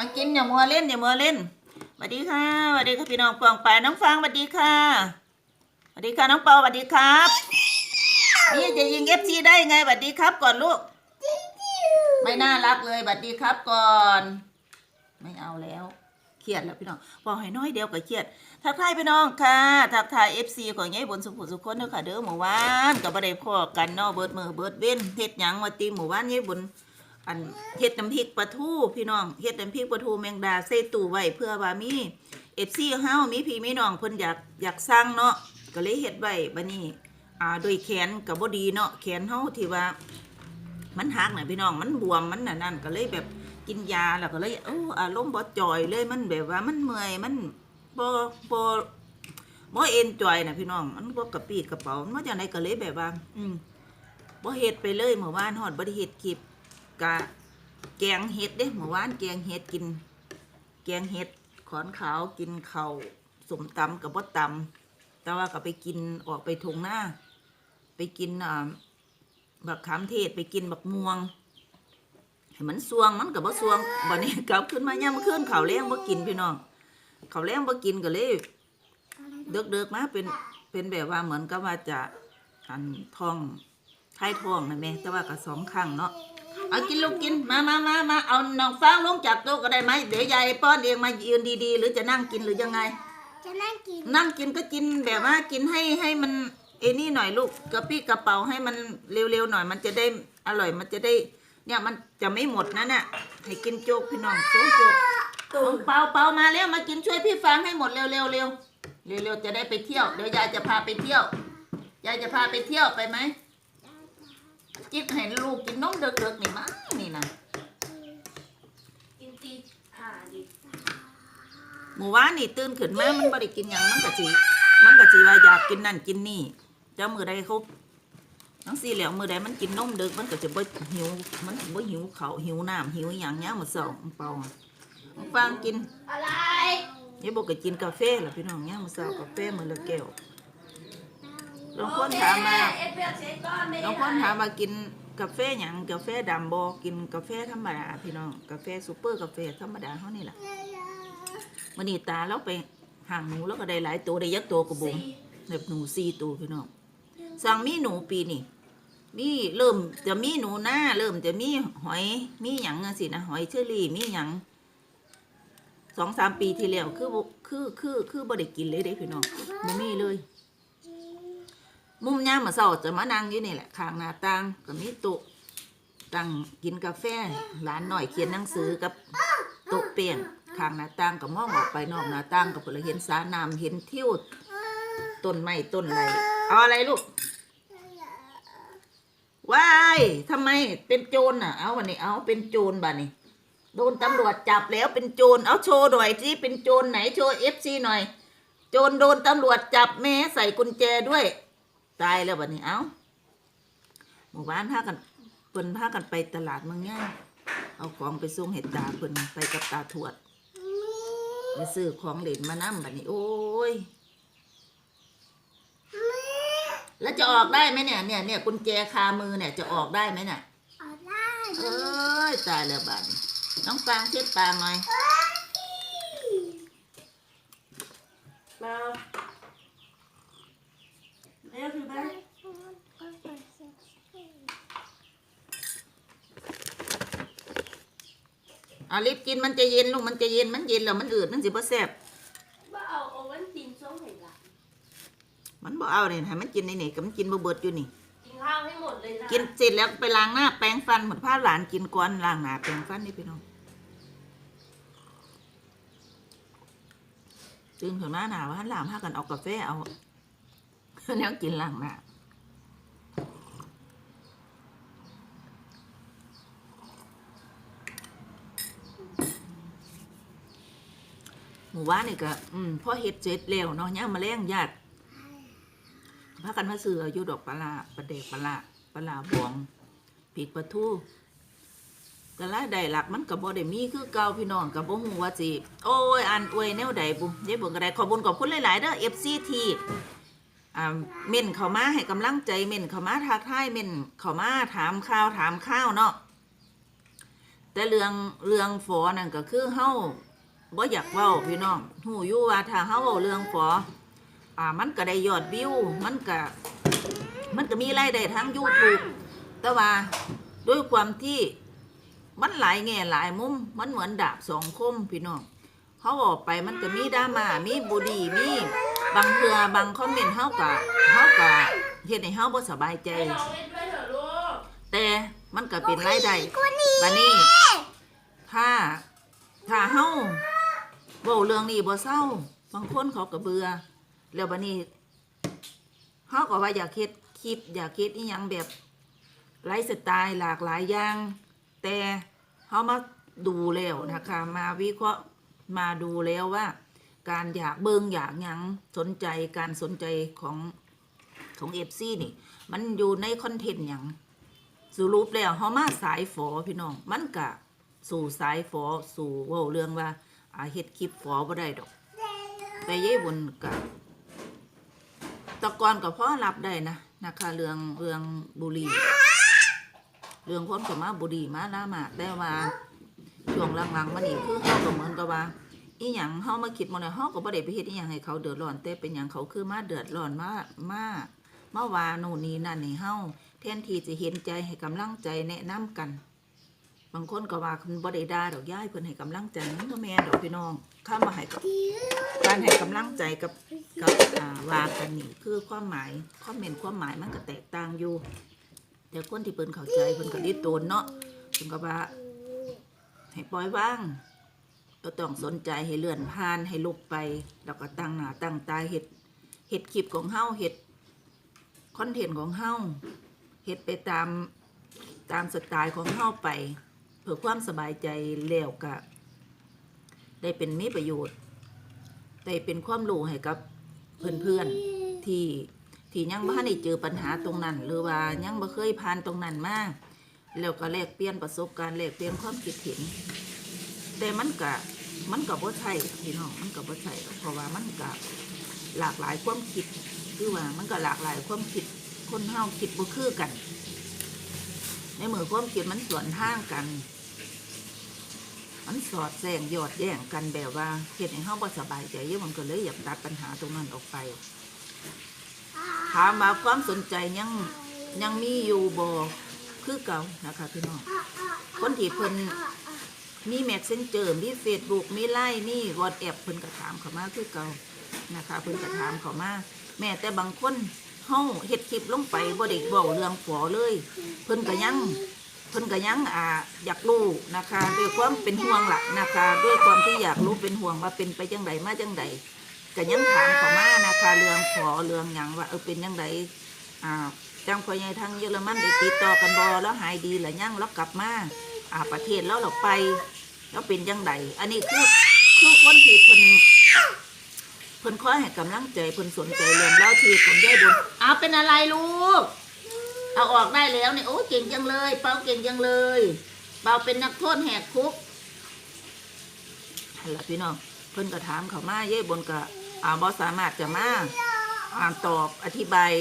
เอากินอย่ามัวเล่นอย่ามัวเล่นสวัสดีค่ะสวัสดีค่ะพี่น้องปองไปน้องฟางสวัสดีค่ะสวัสดีค่ะน้องเปาสวัสดีครับ นี่จะยิงเอฟซีได้ไงสวัสดีครับก่อนลูกไม่น่ารักเลยสวัสดีครับก่อน ไม่เอาแล้วเครียดแล้วพี่น้องบอกให้น้อยเดียวก็เครียดทักทายพี่น้องค่ะทักทายเอฟซีของยายบนสุขุสุขคนเด้อค่ะเด้อหมู่บ้านกับบ่ได้พอกันนาะเบิดมือเบิดเว้นเฮ็ดยังว่าตีหมู่บ้านยายบน อันเฮ็ดน้ำพริกปลาทูพี่น้องเฮ็ดน้ำพริกปลาทูแมงดาใส่ตู้ไว้เพื่อว่ามีเอฟซีเฮามีพี่มีน้องเพิ่นอยากอยากสั่งเนาะก็เลยเฮ็ดไว้บัดนี้อ่าโดยแขนก็บ่ดีเนาะแขนเฮาที่ว่า มันหักน่ะพี่น้องมันบวมมันน่ะนั่นก็เลยแบบกินยาแล้วก็เลยเอออารมณ์บ่จ่อยเลยมันแบบว่ามันเมื่อยมันบ่บ่บ่เอ็นจอยน่ะพี่น้องมันบ่กระปี้กระเป๋ามันมาจากไหนก็เลยแบบว่า อืมบ่เฮ็ดไปเลยเมื่อวานฮอดบ่ได้เฮ็ดคลิป กะแกงเห็ดเด้เมื่อวานแกงเห็ดกิน แกงเห็ดขอนขาวกินข้าวสมตำกับบ่ตำแต่ว่าก็ไปกินออกไปทงหน้า ไปกินอ่าบักขามเทศไปกินบักม่วงให้มันสวงมันกับบ่สวงบัดนี้กลับขึ้นมาย่ามมาขึ้นข้าวแรงบ่กินพี่น้องข้าวแรงบ่กินก็เลยเดึกเดึกๆมาเป็นเป็นแบบว่าเหมือนกับว่าจะอันทองท้ายทองนะแม่แต่ว่าก็สองครั้งเนาะ เอากินลูกกินมามามามาเอาน้องฟางลงจากโต๊ะก็ได้ไหมเดี๋ยวยายป้อนเองมายืนดีๆ หรือจะนั่งกินหรือยังไง จะนั่งกิน นั่งกินก็กินแบบว่ากินให้ให้มันเอนี่หน่อยลูกกระปี้กระเป๋าให้มันเร็วๆหน่อย มันจะได้อร่อยมันจะได้ เนี่ยมันจะไม่หมดนะเนี่ยให้กินโจ๊กพี่น้องโจ๊กโจ๊กเอาเปาเปามาแล้วมากินช่วยพี่ฟางให้หมดเร็วๆเร็วเร็วเร็วๆจะได้ไปเที่ยวเดี๋ยวยายจะพาไปเที่ยวยายจะพาไปเที่ยวไปไหม กิ๊กเห็นลูกกินนมเด็กๆนี่มั้งนี่นะกินตีห่าดิหมู่ว่านนี่ตื่นขึ้นมามันบ่ได้กินหยังมันก็สิมันก็สิว่าอยากกินนั่นกินนี่เจ้ามือใดเขาทั้งสี่แล้วมือใดมันกินนมดึกมันก็จะบ่หิว มันบ่หิวเขาวหิวน้ำหิวอหย่างเงี้ยหมดสองเปล่าอะฟังกินอะไรยายบอกก็กินกาแฟล่ะพี่น้องเงี้ยหมดสองกาแฟมือละแก้ว บางคนถามมาเอฟเอลเช็คก้อนเลยบางคนถามมากินกาแฟหยังกาแฟดำบ่กินกาแฟธรรมดาพี่น้องกาแฟซูเปอร์กาแฟธรรมดาเฮานี่ล่ะมื้อนี้ตาเราไปห่างหนูแล้วก็ได้หลายตัวได้ยักตัวกระบุงสี่แบบหนูสี่ตัวพี่น้องสั่งมีหนูปีนี่มีเริ่มจะมีหนูหน้าเริ่มจะมีหอยมีหยังอะสินะหอยเชอรี่มีหยังสองสามปีที่แล้วคือบ่คือคือคือบ่ได้กินเลยเด้พี่น้องบ่มีเลย มุมย่ามมาเศร้าจะมานั่งอยู่นี่แหละข้างหน้าต่างก็มีโต๊ะตั้งกินกาแฟหลานหน่อยเขียนหนังสือกับโต๊ะเปียงข้างหน้าต่างก็มองออกไปนอกหน้าต่างก็เพิ่นเห็นสาน้ำเห็นทิวต้นไม้ต้นอะไรเอาอะไรลูกว้ายทำไมเป็นโจรน่ะ เอาวันนี้ เอาเป็นโจรบ่านี่โดนตำรวจจับแล้วเป็นโจร เอาโชว์หน่อยที่เป็นโจรไหนโชว์เอฟซีหน่อย โจรโดนตำรวจจับแม่ใส่กุญแจด้วย ตายแล้วบัดนี้เอ้าหมู่บ้านพากันเพิ่นพากันไปตลาดเมืองง่ายเอาของไปส่งเห็ดตาเพิ่นไปกับตาทวดไปซื้อของเล่นมานํบัดนี้ โอ้ยแล้วจะออกได้ไหมเนี่ยเนี่ยเนี่ยกุญแจคามือเนี่ยจะออกได้ไหมเนี่ยเอาได้เอ้ยตายแล้วบัดนี้น้องฟางเช็ดตาหน่อย มาเร็วถือไป เอารีบกิน มันจะเย็นลูกมันจะเย็นมันเย็นแล้วมันอืดมันสิบ่แซ่บว่าเอาโอเว่นตินส้มเห็นละมันบ่เอาเนี่ยให้มันกินในนี่ก็มันกินบ่เบิดอยู่นี่ กินข้าวให้หมดเลยนะกินเสร็จแล้วไปล้างหน้าแปรงฟันเหมือนพาหลานกินก่อนล้างหน้าแปรงฟันนี่พี่น้องตื่นถึงหน้าหนาวว่าหลามพากันเอากาแฟเอาแล้วกินล้างหน้า หมู่บ้านนี่ก็อืมพอเฮ็ดเสร็จแล้วเนาะย่ามาแล้งญาติพากันมาซื้ออยู่ดอกปลาร้าปลาเด็กปลาร้าปลาร้าบวงผิกปลาทูก็รายได้หลักมันก็บ่ได้มีคือเก่าพี่น้องก็บ่ฮู้ว่าสิโอ้ยอันอวยแนวใดบุยายเบิ่งก็ได้ขอบุญขอบคุณหลายๆเด้อ FCT อ่าเม่นเข้ามาให้กำลังใจเม่นเข้ามาทักทายเม่นเข้ามาถามข่าวถามข้าวเนาะแต่เรื่องเรื่องฝอนั่นก็คือเฮา บ่อยากเว้าพี่น้องฮู้อยู่ว่าถ้าเฮาเว้าเรื่องฝออ่ามันก็ได้ยอดวิว มันก็มันก็มีรายได้ทาง YouTube แต่ว่าด้วยความที่มันหลายแง่หลายมุม มันเหมือนดาบสองคมพี่น้องเขาออกไปมันก็มีดราม่ามีบุดีมีบางเทือบางคอมเมนต์เฮาก็เฮาก็เฮ็ดให้เฮาบ่สบายใจเราเล่นด้วยเถอะลูกแต่มันก็เป็นรายได้บัดนี้ถ้าถ้าเฮา เว้าเรื่องนี้บ่เศร้าบางคนเขาก็เบื่อแล้วบัดนี้เฮาก็ว่าอยากเฮ็ดคลิปอยากเฮ็ดอีหยังแบบไลฟ์สไตล์หลากหลายอย่างแต่เฮามาดูแล้วนะคะ มาวิเคราะห์มาดูแล้วว่า การอยากเบิ่งอยากหยังสนใจการสนใจของของ FC นี่ มันอยู่ในคอนเทนต์หยังสรุปแล้วเฮามาสายฝอพี่น้อง มันกะสู่สายฝอสู่ว้าเรื่องว่า อาเฮ็ดคลิปฝอบ่ได้ดอก แต่ยายบุญกะแตะกอนก็พอรับได้นะนะคะเรื่องเรื่องบุรีเรื่องคนก็มาบุรีมาลามาแต่ว่าช่วงหลังๆมานี่คือเฮาก็เหมือนกับว่าอีหยังเฮามาคิดบ่ได้เฮาก็บ่ได้ไปเฮ็ดอีหยังให้เขาเดือดร้อนแต่เป็นหยังเขาคือมาเดือดร้อนมามาเมาว่าโน่นนี่นั่นให้เฮาแทนที่จะเห็นใจให้กำลังใจแนะนำกัน บางคนก็ว่าคุณบ่ได้ด่าดอกย้ายเพิ่นให้กำลังใจนั่นก็แม่ดอกพี่น้องข้ามาให้กับการให้กำลังใจกับกับอ่าว่ากันนี่คือความหมายคอมเมนความหมายมันก็แตกต่างอยู่แต่คนที่เพิ่นเข้าใจเพิ่นก็รีดโตนเนาะเพิ่นก็ว่าให้ปล่อยว่างก็ต้องสนใจให้เลื่อนผ่านให้ลุกไป แล้วก็ตั้งหน้าตั้งตาเฮ็ดเฮ็ดคลิปของเฮาเฮ็ดคอนเทนต์ของเฮาเฮ็ดไปตามตามสไตล์ของเฮาไป พื่อความสบายใจแล้วก็ได้เป็นมีประโยชน์ได้เป็นความรู้ให้กับเพื่อนๆที่ที่ยังบ่ทันได้เจอปัญหาตรงนั้น หรือว่ายังบ่เคยผ่านตรงนั้นมาแล้วก็แลกเปลี่ยนประสบการณ์แลกเปลี่ยนความคิดเห็น แต่มันก็มันก็บ่ใช่พี่น้องมันก็บ่ใช่หรอกเพราะว่ามันก็หลากหลายความคิดคือว่ามันก็หลากหลายความคิดคนเฮาคิดบ่คือกัน ในเมื่อความคิดมันสวนทางกัน มันสอดแสงยอดแย่งกันแบบว่าเฮ็ดให้เฮาบ่สบายใจเยอะมันก็เลยอยากตัดปัญหาตรงนั้นออกไป ถามว่าความสนใจยังยังมีอยู่บ่คือเก่านะคะพี่น้องคนที่เพิ่นมีแม็กเซนเจอร์มีเฟซบุ๊กมีไลน์มีวอทแอปเพิ่นก็ถามเข้ามาคือเก่านะคะเพิ่นก็ถามเข้ามาแม้แต่บางคนเฮาเฮ็ดคลิปลงไปบ่ได้เว้าเรื่องฝอเลย เพิ่นก็ยัง เพิ่นก็ยังอ่าอยากรู้นะคะด้วยความเป็นห่วงล่ะนะคะ ด้วยความที่อยากรู้เป็นห่วงว่าเป็นไปจังไดมาจังไดก็ยังถามเข้ามานะคะเรื่องฝอเรื่องหยังว่าเออเป็นจังไดอ่าจังพ่อใหญ่ทางเยอรมันได้ติดต่อกันบ่แล้วหายดีหรือยังแล้วกลับมาอ่าประเทศแล้วเราไป แล้วเป็นจังไดอันนี้คือคือคนที่เพิ่นเพิ่นคอยให้กำลังใจเพิ่นสนใจเรื่องเล่าชีวิตของยายบุญเอาเป็นอะไรลูก เอาออกได้แล้วเนี่ยโอ้เก่งจังเลย เปาเก่งจังเลย เปาเป็นนักโทษแหกคุกลโหลพี่น้องเพิ่นก็ถามเขามาเยายบุญก็อ่าบ่สามารถจะมาอ่านตอบอธิบาย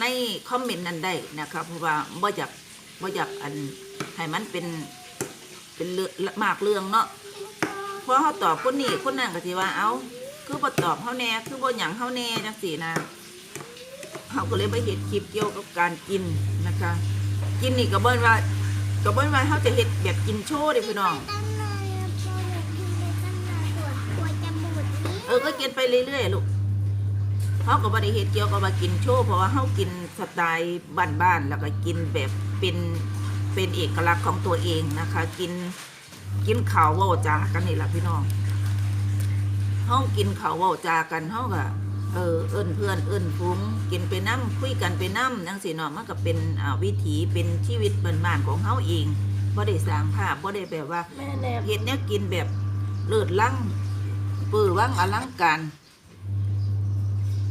ในคอมเมนต์นั้นได้นะครับเพราะว่าบ่อยากบ่อยากอันให้มันเป็นเป็นเรื่องมากเรื่องเนาะเพราะเขาตอบคนนี้คนนั้นก็สิว่าเอ้าคือบ่ตอบเฮาแน่คือบ่หยังเฮาแน่จังซี่นะ เฮาก็เลยไปเฮ็ดคลิปเกี่ยวกับการกินนะคะ กินนี่ก็บ่นว่าก็บ่นว่าเฮาจะเฮ็ดแบบกินโชว์เด้พี่น้อง เออก็กินไปเรื่อยๆลูกเฮาก็บ่ได้เฮ็ดเกี่ยวกับว่ากินโชว์เพราะว่าเฮากินสไตล์บ้านๆแล้วก็กินแบบเป็นเป็นเอกลักษณ์ของตัวเองนะคะ กินกินข้าวเว้าจากันนี่ล่ะพี่น้องเฮากินข้าวเว้าจากันเฮาก็ เออเอิ้นเพื่อนเอิ้นฟุ้งกินไปน้ำคุยกันไปน้ำจังซี่เนาะมันก็เป็นอ่าวิถีเป็นชีวิตบ้านๆของเฮาเองบ่ได้สร้างภาพบ่ได้แบบว่าแม่แนบเฮ็ดแนวกินแบบเลิศลังปื้อวังอลังการ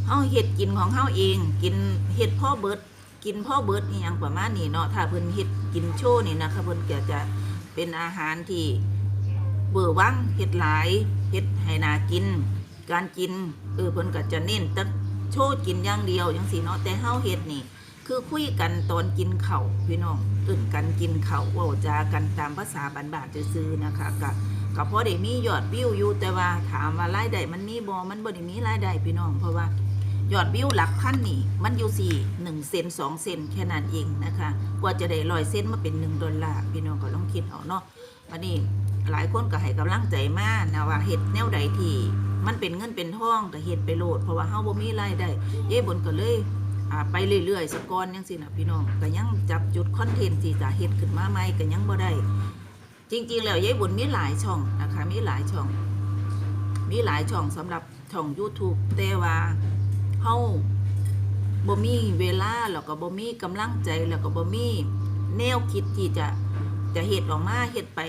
เฮาเฮ็ดกินของเฮาเอง กินเฮ็ดพ่อเบิด กินพ่อเบิดอีหยังประมาณนี้เนาะถ้าเพิ่นเฮ็ดกินโชว์นี่นะคะเพิ่นก็จะเป็นอาหารที่เบื่อวังเฮ็ดหลายเฮ็ดให้นากิน การกินเออเพิ่นก็จะเน้นแต่โชว์กินอย่างเดียวจังซี่เนาะแต่เฮาเฮ็ดนี่ คือคุยกันตอนกินเข้าพี่น้องตื่นกันกินเข้าวเว้าจากันตามภาษาบ้านๆซื่อนะคะก็ก็พอได้มียอดวิวอยู่แต่ว่าถามว่ารายได้มันมีบ่มันบ่ได้มีรายได้พี่น้องเพราะว่ายอดวิวหลักพันนี่มันอยู่สี่หนึ่งเซนสองเซนแค่นั้นเองนะคะกว่าจะได้รอยเซนมาเป็นหนึ่งดอลลาร์พี่น้องก็ลองคิดเอาเนาะวันนี้หลายคนก็ให้กำลังใจมากนะว่าเฮ็ดแนวใดที่ มันเป็นเงินเป็นทองก็เฮ็ดไปโหลดเพราะว่าเฮาบ่มีรายได้เย้บนก็เลยอ่าไปเรื่อยๆสกอนจังซี่น่ะพี่น้องก็ยังจับจุดคอนเทนต์ที่จะเฮ็ดขึ้นมาใหม่ก็ยังบ่ได้ จริงๆ แล้วยายบุญมีหลายช่องนะคะมีหลายช่อง มีหลายช่องสำหรับช่อง YouTube แต่ว่าเฮาบ่มีเวลาแล้วก็บ่มีกำลังใจแล้วก็บ่มีแนวคิดที่จะจะเฮ็ดออกมาเฮ็ดไป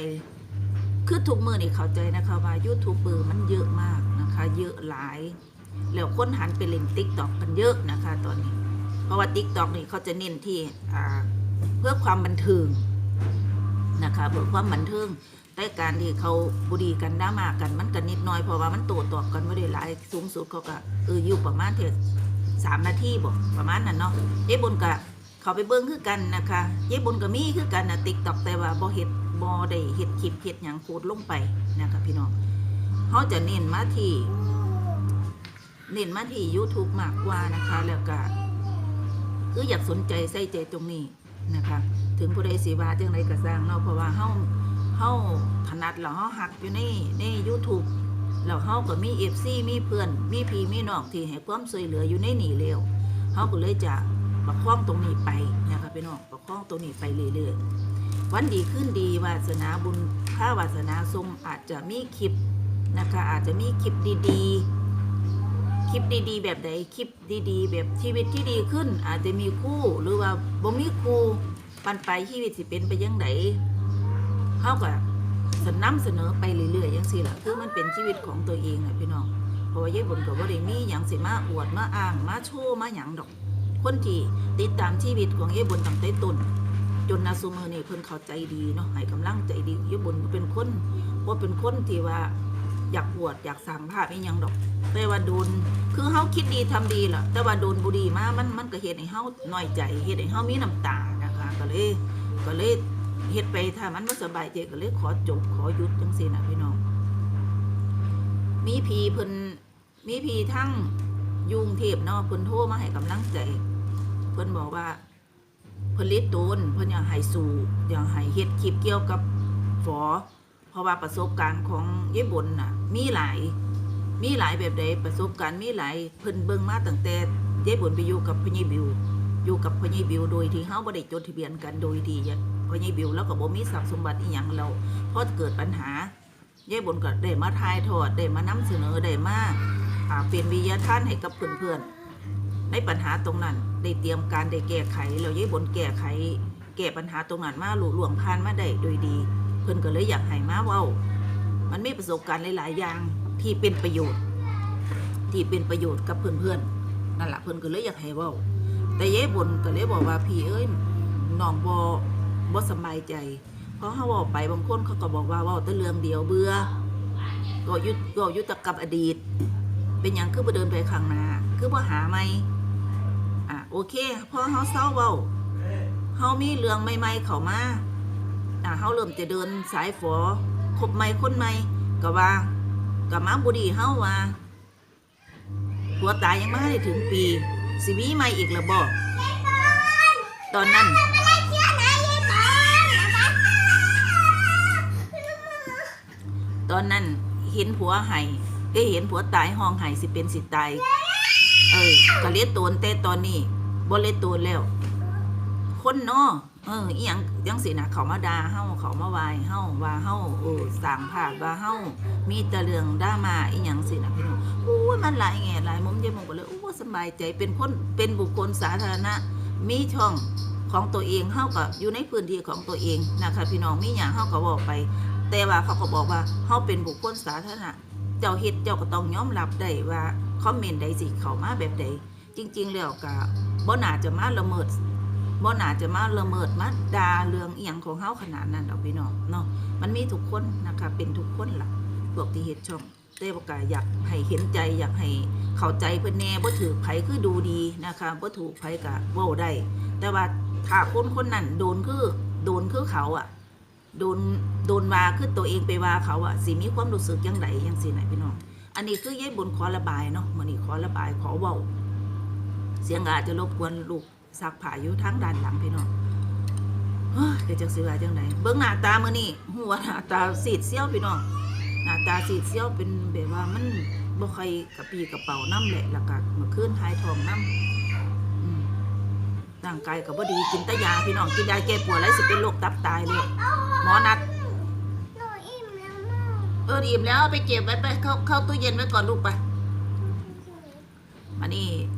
คือทุกมือนี่เข้าใจนะคะว่ายูทูบเบอร์มันเยอะมากนะคะ เยอะหลาย แล้วคนหันไปเล่นติ๊กต็อกกันเยอะนะคะตอนนี้ เพราะว่าติ๊กต็อกนี่เขาจะเน้นที่เพื่อความบันเทิงนะคะเพื่อความบันเทิงแต่การที่เขาบุดีกันด่ามากันมันกันนิดหน้อยเพราะว่ามันโตัวตอบกันไม่ได้หลายสูงสุดเขาก็เอออยู่ประมาณเท่าสามนาทีบอกประมาณนั้นเนาะเย้บุญกะเขาไปเบิ้งคือกันนะคะเย้บุญก็มีคือกันนะติ๊กต็อกแต่ว่าบ่เฮ็ด บ่ได้เฮ็ดคลิปเฮ็ดหยังโคตรลงไปนะคะพี่น้องเขาจะเน้นมาที่เน้นมาที่ YouTube มากกว่านะคะ แล้วก็คืออยากสนใจใส่ใจตรงนี้นะคะ ถึงผู้ใดสีว่าจังไรก็สร้างเนาะเพราะว่าเฮาเฮาถนัดแล้วเฮาหักอยู่ในใน YouTube แล้วเฮาก็มี FC มีเพื่อน มีพี่มีน้องที่ให้ความช่วยเหลืออยู่ในนี่แล้วเฮาก็เลยจะประคองตรงนี้ไปนะคะพี่น้องประคองตรงนี้ไปเรื่อยๆ วันดีขึ้นดีวาสนาบุญถ้าวาสนาทรงอาจจะมีคลิปนะคะ อาจจะมีคลิปดีๆ คลิปดีๆ แบบใดคลิปดีๆ แบบชีวิตที่ดีขึ้น อาจจะมีคู่หรือว่าบ่มีคู่ปันไปชีวิตสิเป็นไปยังไงเฮาก็สนำเสนอไปเรื่อยๆจังซี่ล่ะคือมันเป็นชีวิตของตัวเองนะพี่น้องเพราะว่ายายบุญก็บ่ได้มีหยังสิมาอวดมาอ้างมาโชว์มาหยังดอก คนที่ติดตามชีวิตของยายบุญตั้งแต่ต้น จนนาซุมือนี่เพิ่นเข้าใจดีเนาะให้กำลังใจดียายบุญบ่เป็นคนบ่เป็นคนที่ว่าอยากอวดอยากสร้างภาพอีหยังดอก แต่ว่าโดนคือเฮาคิดดีทำดีล่ะ แต่ว่าโดนบุดีมามันมันก็เฮ็ดให้เฮาน้อยใจเฮ็ดให้เฮามีน้ำตานะคะ ก็เลยก็เลยเฮ็ดไปถ้ามันบ่สบายใจก็เลยขอจบขอหยุดจังซี่นะพี่น้องมีพีเพิ่นมีพีทั้งยุงเทพเนาะเพิ่นโทรมาให้กำลังใจ เพิ่นบอกว่า พิ่นลิดตูนเพิ่นอยากให้สู่อยากให้เฮ็ดคลิปเกี่ยวกับฝอ เพราะว่าประสบการณ์ของยายบนน่ะ มีหลาย มีหลายแบบใดประสบการณ์มีหลายเพิ่นเบิ่งมาตั้งแต่ยายบุญไปอยู่กับพญบิว อยู่กับพญบิวโดยที่เฮาบ่ได้จดทะเบียนกันโดยที่พญบิวแล้วก็บ่มีทรัพย์สมบัติอีหยังเราพอเกิดปัญหายายบุญก็ได้มาทายทอดได้มานำเสนอได้มาอ่าเป็นวิทยาทานให้กับเพื่อนๆ ในปัญหาตรงนั้น ได้เตรียมการได้แก้ไขแล้วยายบุญแก้ไข แก้ปัญหาตรงนั้นมาหลุล่วงผ่านมาได้โดยดี เพิ่นก็เลยอยากให้มาเว้า มันมีประสบการณ์หลาย ๆ อย่างที่เป็นประโยชน์ ที่เป็นประโยชน์กับเพื่อนๆนั่นแหละเพื่อนก็เลยอยากให้เว้า แต่เย้บนก็เลยบอกว่าพี่เอ้ยน้องบบ่สบายใจเพราะเขาเว้าไปบางคนเขาก็บอกว่าว้าแต่เรื่องเดียวเบื่อก็ยุดก็ยุตกับอดีต เป็นอย่างคือบ่เดินไปข้างหน้าคือบ่หาไม่ โอเคพอเขาเศร้าเว้าเขามีเรื่องใหม่ๆ เข้ามาอะเขาเริ่มจะเดินสายฝอคบใหม่คนใหม่ก็ว่าก็มาบุดีเฮาว่าผัวตายยังไม่ได้ถึงปีสิมีใหม่อีกแล้วบอกตอนนั้นตอนนั้นเห็นผัวไห้ได้เห็นผัวตายห้องไห้สิเป็นสิตาย เออก็เลียตนแต่ตอนนี้ บ่เลียตนแล้ว คนเนาะเอออีหยังยังสินะเขามาดาเฮาเขามาวายเฮาว่าเฮาเออสร้างภาพว่าเฮามีต่เรื่องดรามาอีหยังสินะพี่น้องอู้ยมันหลายแง่หลายมุมยายมองก็เลยอู้สบายใจเป็นคนเป็นบุคคลสาธารณะ มีช่องของตัวเองเฮาก็อยู่ในพื้นที่ของตัวเองนะคะพี่น้องมีหยังเฮาก็บอกไป แต่ว่าเขาก็บอกว่าเฮาเป็นบุคคลสาธารณะ เจ้าเฮ็ดเจ้าก็ต้องยอมรับได้ว่าคอมเมนต์ใดสิเขามาแบบใด จริง ๆ แล้วก็บ่น่าจะมาละเมิดบ่น่าจะมาละเมิดมาด่าเรื่องอียงของเฮาขนาดนั้นดอกพี่น้องเนาะมันมีทุกคนนะคะเป็นทุกคนล่ะพวกที่เฮ็ดช่องแต่ว่าก็อยากให้เห็นใจอยากให้เข้าใจเพิ่นแน่บ่ถือไผคือดูดีนะคะบ่ถูกไผก็เว้าได้แต่ว่าถ้าคนคนนั้นโดนคือโดนคือเขาอะโดนโดนว่าคือตัวเองไปว่าเขาอะสิมีความรู้สึกยังไงยังสิไหนพี่น้องอันนี้คือยายบนขอระบายเนาะมื้อนี้ขอระบายขอเว้า เสียงอาจจะรบกวนลูกซักผ้าอยู่ทางด้านหลังพี่น้องเฮ้ยเกิดจังสิว่าจังไดเบิ่งหน้าตามือนี้หัวหน้าตาซีดเซียวพี่น้องหน้าตาซีดเซียวเป็นแบบว่ามันบ่ใค่อยกระปีกระเป๋าน้ำแหละแล้วก็เมื่อคืนหายทองน้ำอืมร่างกายก็บ่ดีกินต่ยาพี่น้องกินยาแก้ปวดแล้วสิเป็นโรคตับตายเลยหมอนัดหนูอิ่มแล้วเออดีมแล้วไปเก็บไว้ไปเข้าเข้าตู้เย็นไว้ก่อนลูกไปมานี่หนูไม่ได้กิน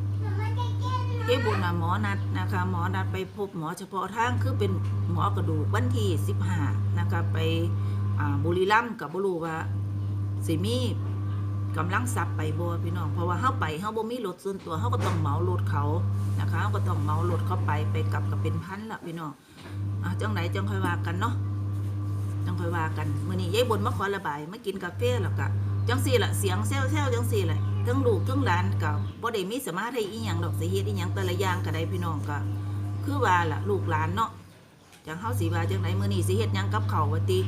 เจ๊บุญนะหมอนัดนะคะ หมอนัดไปพบหมอเฉพาะทางคือเป็นหมอกระดูกวันที่15นะคะไปบุรีรัมย์กับบรูว่าสิมีกำลังซับไปบ่พี่น้องเพราะว่าเฮาไปเฮาบ่มีรถส่วนตัวเฮาก็ต้องเหมารถเขานะคะเฮาก็ต้องเหมารถเขาไปไปกลับกับเป็นพันละพี่น้องอะจังไหนจังค่อยว่ากันเนาะจังค่อยว่ากันมื้อนี้ยายบุญมาขอระบายมากินกาแฟแล้วก็ จังซี่ล่ะเสียงแซวๆจังซี่แหละทั้งลูกทั้งหลานก็บ่ได้มีสมาธิอีหยังดอกสิเฮ็ดอีหยังแต่ละอย่างก็ได้พี่น้องก็คือว่าล่ะลูกหลานเนาะจังเฮาสิว่าจังไดมื้อนี้สิเฮ็ดหยังกับเขาวว่าติ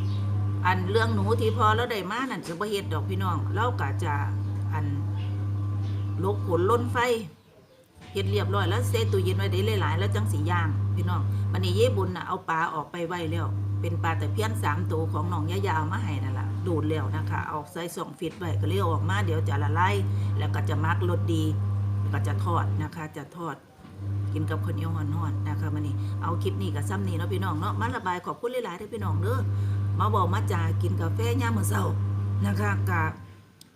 อันเรื่องหนูที่พอเราได้มานั่นจะบ่เฮ็ดดอกพี่น้องเราก็จะอันลกขนล้นไฟเฮ็ดเรียบร้อยแล้วเซตู้เย็นไว้ได้หลายๆแล้วจังสีย่างพี่น้องวันนี้เย่บุญน่ะเอาปลาออกไปไว้แล้วเป็นปลาแต่เพี้ยนสามตัวของน้องยะยาวมาให้นั่นแหละ ดูดแล้วนะคะเอาใส่สองฟิตไว้ก็เลยเออกมาเดี๋ยวจะละลายแล้วก็จะมักรสดีก็จะทอดนะคะจะทอดกินกับข้าวเหนียวหอนๆนะคะมันนี่เอาคลิปนี้กับซ้ำนี้เนาะพี่น้องเนาะมาระบายขอบคุณหลายๆเด้อพี่น้องเด้อมาบอกมาจากินกาแฟย่ามมื้อเช้านะคะกะ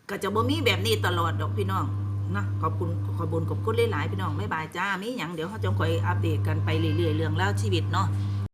กะจะบ่มีแบบนี้ตลอดดอกพี่น้องนะขอบคุณขอบคุญขอบคุณหลายๆพี่น้องบ๊ายบายจ้ามีหยังเดี๋ยวเขาจะคอยอัปเดตกันไปเรื่อยๆเรื่องเล่าชีวิตเนาะ